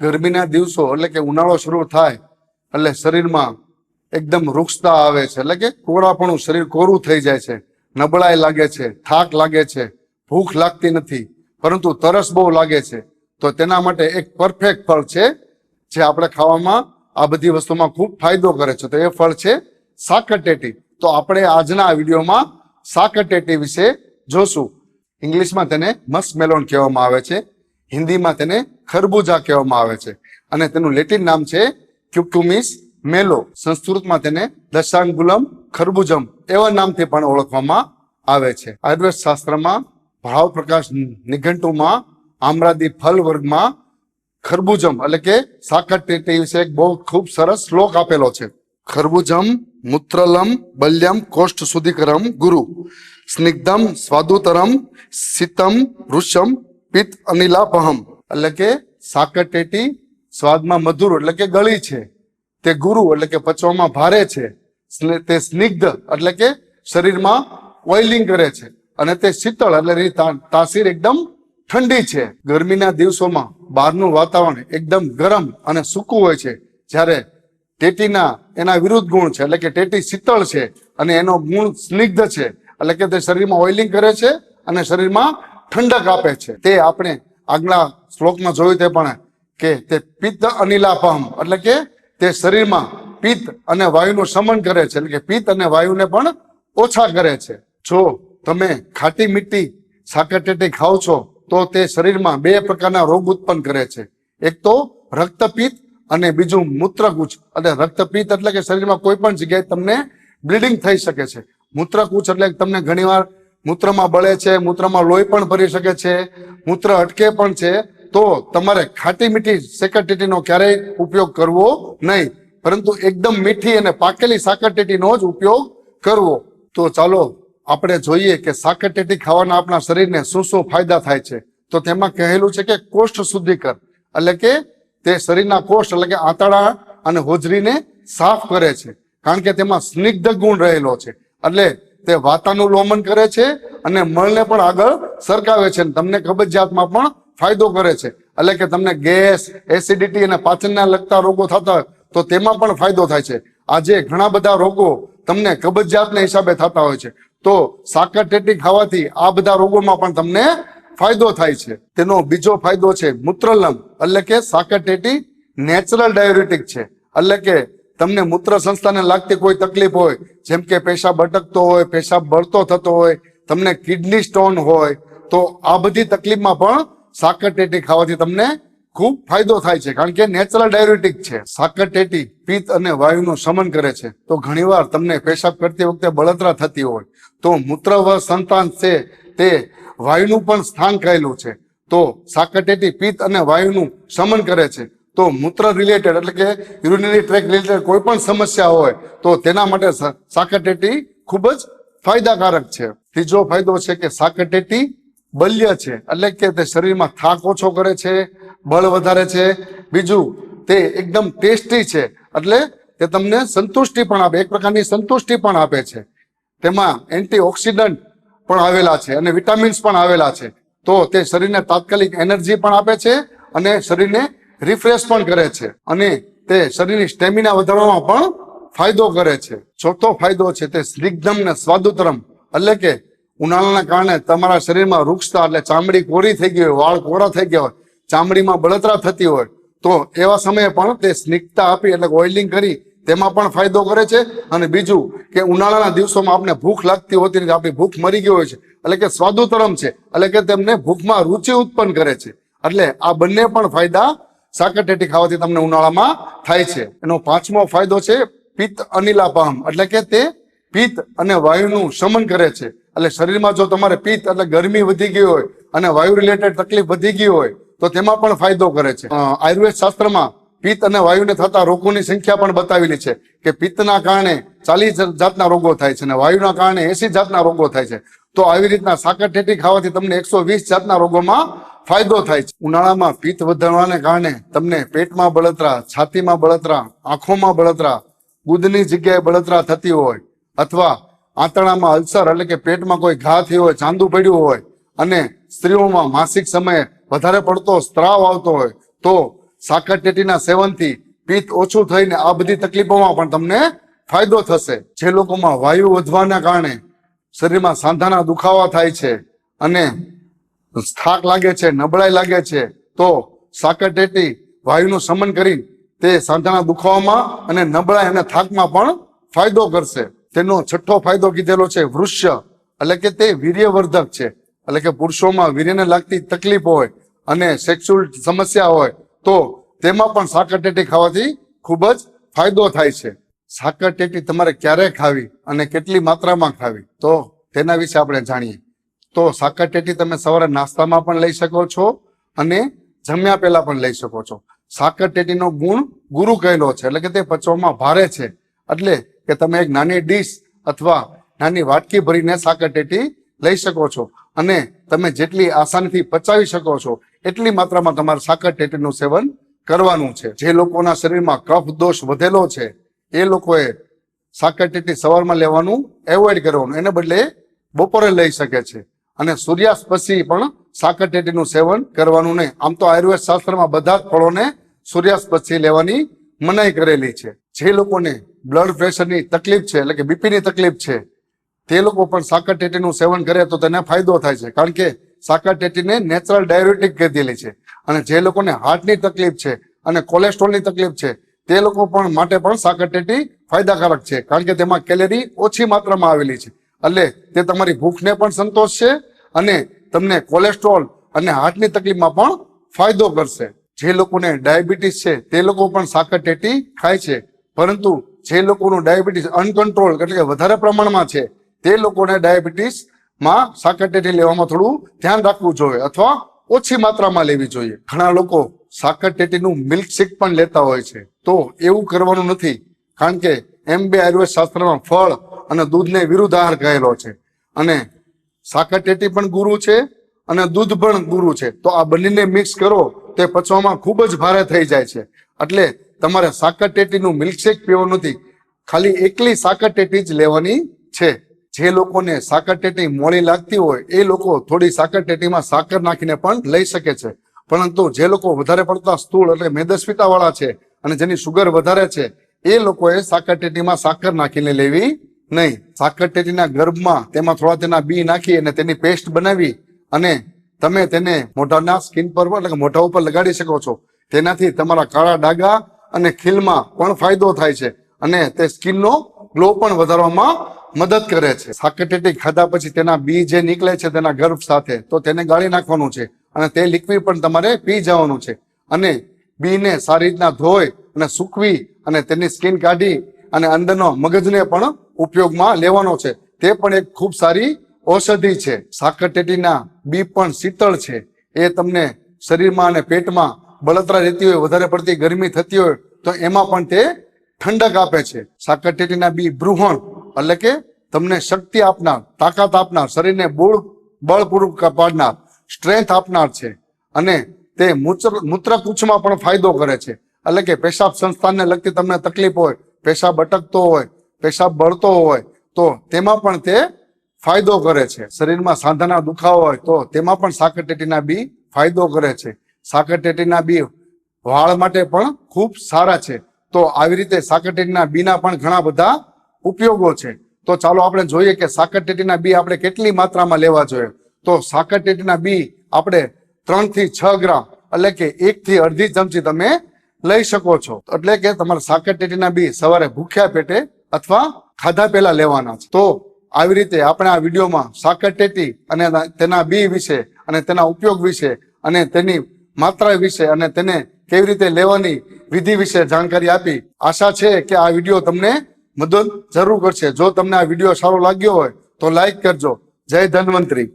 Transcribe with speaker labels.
Speaker 1: ગરમીના દિવસો એટલે કે ઉનાળો શરૂ થાય એટલે શરીરમાં એકદમ વૃક્ષતા આવે છે. એટલે કે કોળાપણું શરીર કોરું થઈ જાય છે. નબળાઈ લાગે છે. થાક લાગે છે. ભૂખ લાગતી નથી. પરંતુ તરસ બહુ લાગે છે. તો તેના માટે એક પરફેક્ટ ફળ છે જે આપણે ખાવામાં આ બધી વસ્તુમાં ખૂબ ફાયદો કરે છે. તો એ ફળ છે સાકરટેટી તો આપણે આજના વિડીયોમાં સાકરટેટી વિશે જોશું. ઇંગ્લિશમાં તેને મસ્ક મેલોન કહેવામાં આવે છે. હિન્દીમાં તેને ખરબૂજા કહેવામાં આવે છે. અને તેનું લેટિન નામ છે ક્યુક્યુમિસ મેલો. સંસ્કૃતમાં તેને દશાંગુલમ ખરબૂજમ એવા નામથી પણ ઓળખવામાં આવે છે. આયુર્વેદ શાસ્ત્રમાં ભાવ પ્રકાશ નિઘંટુમાં આમરાદી ફલ વર્ગમાં ખરબૂજમ એટલે કે સાકર ટેટી વિશે એક બહુ ખૂબ સરસ શ્લોક આપેલો છે. ખરબૂજમ મૂત્રલમ બલ્યમ કોષ્ઠ શુદ્ધિકરમ ગુરુ. સ્નિગ્ધમ સ્વાદુતરમ શીતમ વૃષમ પિત્ત અનિલાપહમ. એટલે કે સાકર ટેટી સ્વાદમાં મધુર એટલે કે ગળી છે. તે ગુરુ એટલે કે પચવામાં ભારે છે. તે સ્નિગ્ધ એટલે કે શરીરમાં ઓઇલિંગ કરે છે. અને તે શીતળ એટલે તાસીર એકદમ ઠંડી છે. ગરમીના દિવસોમાં બહારનું વાતાવરણ એકદમ ગરમ અને સૂકું હોય છે. જ્યારે ટેટીના એના વિરુદ્ધ ગુણ છે. એટલે કે ટેટી શીતળ છે અને એનો ગુણ સ્નિગ્ધ છે. એટલે કે તે શરીરમાં ઓઇલિંગ કરે છે અને શરીરમાં ઠંડક આપે છે. તે આપણે આગલા શ્લોકમાં જોયું તે પણ કે તે પિત્ત અનિલાપહમ એટલે કે તે શરીરમાં પિત્ત અને વાયુનું શમન કરે છે, એટલે કે પિત્ત અને વાયુને પણ ઓછા કરે છે. જો તમે ખાટી મીઠી સાકરટેટી ખાઓ છો, તો તે શરીરમાં બે પ્રકારના રોગ ઉત્પન્ન કરે છે. એક તો રક્તપિત્ત અને બીજું મૂત્રકૂચ. અને રક્તપિત્ત એટલે કે શરીરમાં કોઈ પણ જગ્યાએ તમને બ્લીડિંગ થઈ શકે છે. મૂત્રકૂચ એટલે તમને ઘણીવાર મૂત્રમાં બળે છે, મૂત્રમાં લોહી પણ ભરી શકે છે, મૂત્ર અટકે પણ છે, તો તમારે ખાટી મીઠી સેકરટેટીનો ક્યારેય ઉપયોગ કરવો નહીં. પરંતુ એકદમ મીઠી અને પાકેલી સાકરટેટીનો જ ઉપયોગ કરવો. તો ચાલો આપણે જોઈએ કે સાકરટેટી ખાવાના આપણા શરીરને શું શું ફાયદા થાય છે. તો તેમાં કહેલું છે કે કોષ્ઠ શુદ્ધિકર એટલે કે તે શરીરના કોષ્ઠ એટલે કે આંતળા અને હોજરીને સાફ કરે છે. કારણ કે તેમાં સ્નિગ્ધ ગુણ રહેલો છે. એટલે તે વાતાનું લોમન કરે છે અને મળને પણ આગળ સરકાવે છે તમને કબજિયાતમાં પણ ફાયદો કરે છે. એટલે કે તમને ગેસ એસિડિટી અને પાચનના લગતા રોગો થતા હોય તો તેમાં પણ ફાયદો થાય છે. આજે ઘણા બધા રોગો તમને કબજિયાતના હિસાબે થતા હોય છે. તો સાકર ટેટી ખાવાથી આ બધા રોગોમાં પણ તમને ફાયદો થાય છે. તેનો બીજો ફાયદો છે મૂત્રલમ એટલે કે સાકર ટેટી નેચરલ ડાયુરેટિક છે. એટલે કે તમને મૂત્ર સંસ્થાને લાગતી કોઈ તકલીફ હોય, જેમ કે પેશાબ અટકતો હોય, પેશાબ બળતો થતો હોય, તમને કિડની સ્ટોન હોય, તો આ બધી તકલીફમાં પણ સાકર ટેટી ખાવાથી તમને ખૂબ ફાયદો થાય છે. કારણ કે નેચરલ ડાયુરેટિક છે. સાકર ટેટી પિત્ત અને વાયુનું શમન કરે છે. તો ઘણીવાર તમને પેશાબ કરતી વખતે બળતરા થતી હોય. તો મૂત્રવ સંતાન છે તે વાયુનું પણ સ્થાન કહેલું છે. તો સાકર ટેટી પિત્ત અને વાયુનું શમન કરે છે. તો મૂત્ર રિલેટેડ એટલે કે યુરિનરી ટ્રેક રિલેટેડ કોઈ પણ સમસ્યા હોય, તો તેના માટે સા- ખૂબ જ ફાયદાકારક છે. ત્રીજો ફાયદો છે કે સાકરટેટી બલ્ય છે, એટલે કે તે શરીરમાં થાક ઓછો કરે છે, બળ વધારે છે. બીજું, તે એકદમ ટેસ્ટી છે, એટલે તે તમને સંતુષ્ટિ પણ આપે, એક પ્રકારની સંતુષ્ટિ પણ આપે છે. તેમાં એન્ટીઓક્સિડન્ટ પણ આવેલા છે અને વિટામિન્સ પણ આવેલા છે. તો તે શરીરને તાત્કાલિક એનર્જી પણ આપે છે અને શરીરને રિફ્રેશ પણ કરે છે. અને તે શરીરની સ્ટેમિના વધારવામાં પણ ફાયદો કરે છે. ચોથો ફાયદો છે તે સ્નિગ્ધમ ને સ્વાદુતરમ. એટલે કે ઉનાળાના કારણે તમારા શરીરમાં વૃક્ષતા એટલે ચામડી કોરી થઈ ગઈ હોય, વાળ કોરા થઈ ગયા હોય, ચામડીમાં બળતરા થતી હોય, તો એવા સમયે પણ તે સ્નિગ્ધતા આપી એટલે ઓઇલિંગ કરી તેમાં પણ ફાયદો કરે છે. અને બીજું કે ઉનાળાના દિવસોમાં આપણે ભૂખ લાગતી હોતી નથી, આપણી ભૂખ મરી ગઈ હોય છે. એટલે કે સ્વાદુતરમ છે. એટલે કે તેમને ભૂખમાં રુચિ ઉત્પન્ન કરે છે. એટલે આ બંને પણ ફાયદા સાકરટેટી ખાવાથી તમને ઉનાળામાં થાય છે. એનો પાંચમો ફાયદો છે પિત્ત અનિલાપામ એટલે કે તે પિત્ત અને વાયુનું શમન કરે છે. એટલે શરીરમાં જો તમારે પિત્ત, એટલે ગરમી વધી ગઈ હોય અને વાયુ રિલેટેડ તકલીફ વધી ગઈ હોય, તો તેમાં પણ ફાયદો કરે છે. આયુર્વેદ શાસ્ત્રમાં પિત્ત અને વાયુને થતા રોગોની સંખ્યા પણ બતાવેલી છે કે પિત્તના કારણે ચાલીસ જાતના રોગો થાય છે અને વાયુના કારણે એસી જાતના રોગો થાય છે. તો આવી રીતના સાકર ઠેઠી ખાવાથી તમને એકસો વીસ જાતના રોગોમાં ફાયદો થાય છે. ઉનાળામાં પિત્ત વધારવાને કારણે તમને પેટમાં બળતરા, છાતીમાં બળતરા, આંખોમાં બળતરા, ગુદની જગ્યાએ બળતરા થતી હોય અથવા આંતણામાં અલ્સર એટલે કે પેટમાં કોઈ ઘા થયો હોય, ચાંદુ પડ્યું હોય અને સ્ત્રીઓમાં માસિક સમયે વધારે પડતો સ્ત્રાવ આવતો હોય તો સાકરટેટીના સેવનથી પિત્ત ઓછું થઈને આ બધી તકલીફોમાં પણ તમને ફાયદો થશે. જે લોકોમાં વાયુ વધવાના કારણે શરીરમાં સાંધાના દુખાવા થાય છે અને થાક લાગે છે, નબળાઈ લાગે છે, તો સાકરટેટી વાયુનું શમન કરી તે સાંધાના દુખાવામાં અને નબળાઈ અને થાકમાં પણ ફાયદો કરશે. તેનો છઠ્ઠો ફાયદો કીધેલો છે, વૃષ્ય, એટલે કે તે વીર્યવર્ધક છે. એટલે કે પુરુષોમાં વીર્યને લાગતી તકલીફ હોય અને સેક્સ્યુઅલ સમસ્યા હોય, તો તેમાં પણ સાકરટેટી ખાવાથી ખૂબ જ ફાયદો થાય છે. સાકરટેટી તમારે ક્યારે ખાવી અને કેટલી માત્રામાં ખાવી, તો તેના વિશે આપણે જાણીએ. તો સાકરટેટી તમે સવારે નાસ્તામાં પણ લઈ શકો છો અને જમ્યા પહેલા પણ લઈ શકો છો. સાકરટેટીનો ગુણ ગુરુ કહેલો છે, એટલે કે તે પચવામાં ભારે છે. એટલે કે તમે એક નાની ડીશ અથવા નાની વાટકી ભરીને સાકરટેટી લઈ શકો છો અને તમે જેટલી આસાનીથી પચાવી શકો છો, એટલી માત્રામાં તમારે સાકરટેટીનું સેવન કરવાનું છે. જે લોકોના શરીરમાં કફ દોષ વધેલો છે, એ લોકોએ સાકરટેટી સવારમાં લેવાનું એવોઇડ કરવાનું. એને બદલે બપોરે લઈ શકે છે. અને સૂર્યાસ્ત પછી પણ સાકરટેટીનું સેવન કરવાનું નહીં. આમ તો આયુર્વેદ શાસ્ત્રમાં બધા જ ફળોને સૂર્યાસ્ત પછી લેવાની મનાઈ કરેલી છે. જે લોકોને બ્લડ પ્રેશરની તકલીફ છે, એટલે કે બીપીની તકલીફ છે, તે લોકો પણ સાકરટેટીનું સેવન કરે તો તેને ફાયદો થાય છે. કારણ કે સાકરટેટીને નેચરલ ડાયરેટિક કહેલી છે. અને જે લોકોને હાર્ટની તકલીફ છે અને કોલેસ્ટ્રોલની તકલીફ છે, તે લોકો પણ માટે પણ સાકરટેટી ફાયદાકારક છે. કારણ કે તેમાં કેલેરી ઓછી માત્રામાં આવેલી છે. એટલે તે તમારી ભૂખને પણ સંતોષ છે અને તમને કોલેસ્ટ્રોલ અને હાર્ટની તકલીફમાં પણ ફાયદો કરશે. જે લોકોને ડાયાબિટીસ છે, તે લોકો પણ સાકરટેટી ખાય છે. પરંતુ જે લોકોનું ડાયાબિટીસ અનકન્ટ્રોલ એટલે કે વધારે પ્રમાણમાં છે, તે લોકોને ડાયાબિટીસમાં સાકર ટેટી લેવામાં થોડું ધ્યાન રાખવું જોઈએ અથવા ઓછી માત્રામાં લેવી જોઈએ. ઘણા લોકો સાકરટેટીનું મિલ્કશેક પણ લેતા હોય છે. તો એવું કરવાનું નથી, કારણ કે એમ બે આયુર્વેદ શાસ્ત્રમાં ફળ અને દૂધને વિરુદ્ધ આહાર કહેલો છે. અને સાકરટેટી પણ ગુરુ છે અને દૂધ પણ ગુરુ છે. તો આ બંનેને મિક્સ કરો, તે પચવામાં ખૂબ જ ભારે થઈ જાય છે. એટલે તમારે સાકરટેટીનું મિલ્કશેક પીવાનું નથી, ખાલી એકલી સાકરટેટી જ લેવાની છે. જે લોકોને સાકરટેટી મોડી લાગતી હોય, એ લોકો થોડી સાકરટેટીમાં સાકર નાખીને પણ લઈ શકે છે. પરંતુ જે લોકો વધારે પડતા સ્થૂળ એટલે મેદસ્વીતાવાળા છે અને જેની સુગર વધારે છે, એ લોકોએ સાકરટેટીમાં સાકર નાખીને લેવી નહીં. સાકરટેટીના ગર્ભમાં તેમાં થોડા તેના બી નાખી અને તેની પેસ્ટ બનાવી અને તમે તેને મોઢાના સ્કિન પર એટલે મોઢા ઉપર લગાડી શકો છો. તેનાથી તમારા કાળા ડાઘા અને ખીલમાં પણ ફાયદો થાય છે અને તે સ્કિનનો ગ્લો પણ વધારવામાં મદદ કરે છે. સાકરટેટી ખાધા પછી તેના બી જે નીકળે છે તેના ગર્ભ સાથે તો તેને ગાળી નાખવાનું છે અને તે લિક્વિડ પણ તમારે પી જવાનું છે. અને બીને સારી રીતના ધોઈ અને સૂકવી અને તેની સ્કિન કાઢી અને અંદરનો મગજને પણ ઉપયોગમાં લેવાનો છે. તે પણ એક ખૂબ સારી ઔષધિ છે. સાકરટેટીના બી પણ શીતળ છે. એ તમને શરીરમાં અને પેટમાં બળતરા રહેતી હોય, વધારે પડતી ગરમી થતી હોય, તો એમાં પણ તે ઠંડક આપે છે. સાકરટેટીના બી બૃહણ એટલે કે તમને શક્તિ આપનાર, તાકાત આપનાર, શરીરને બળ, બળપૂર્વક પાડનાર, સ્ટ્રેન્થ આપનાર છે. અને તે મૂત્ર, મૂત્રકૂચમાં પણ ફાયદો કરે છે. એટલે કે પેશાબ સંસ્થાનને લગતી તમને તકલીફ હોય, પેશાબ અટકતો હોય પેશાબ બળતો હોય તો તેમાં પણ તે ફાયદો કરે છે. શરીરમાં સાંધાના દુખાવો હોય તો તેમાં પણ સાકરટેટીના બી ફાયદો કરે છે. સાકરટેટીના બી વાળ માટે પણ ખૂબ સારા છે. તો આવી રીતે સાકરટેટીના બીના પણ ઘણા બધા ઉપયોગો છે. તો ચાલો આપણે જોઈએ કે સાકરટેટીના બી આપણે કેટલી માત્રામાં લેવા જોઈએ. તો સાકરટેટીના બી આપણે ત્રણથી છ ગ્રામ એટલે કે એક થી અડધી ચમચી તમે લઈ શકો છો. એટલે કે તમારે સાકરટેટીના બી સવારે ભૂખ્યા પેટે અથવા ખાધા પહેલા લેવાના છે. તો આવી રીતે આપણે આ વિડીયોમાં સાકરટેટી અને તેના બી વિશે અને તેના ઉપયોગ વિશે અને તેની માત્રા વિશે અને તેને કેવી રીતે લેવાની વિધિ વિશે જાણકારી આપી આશા છે કે આ વીડિયો તમને મદદ જરૂર કરશે. જો તમને આ વીડિયો સારો લાગ્યો હોય તો લાઈક કરજો. જય ધન્વંતરી.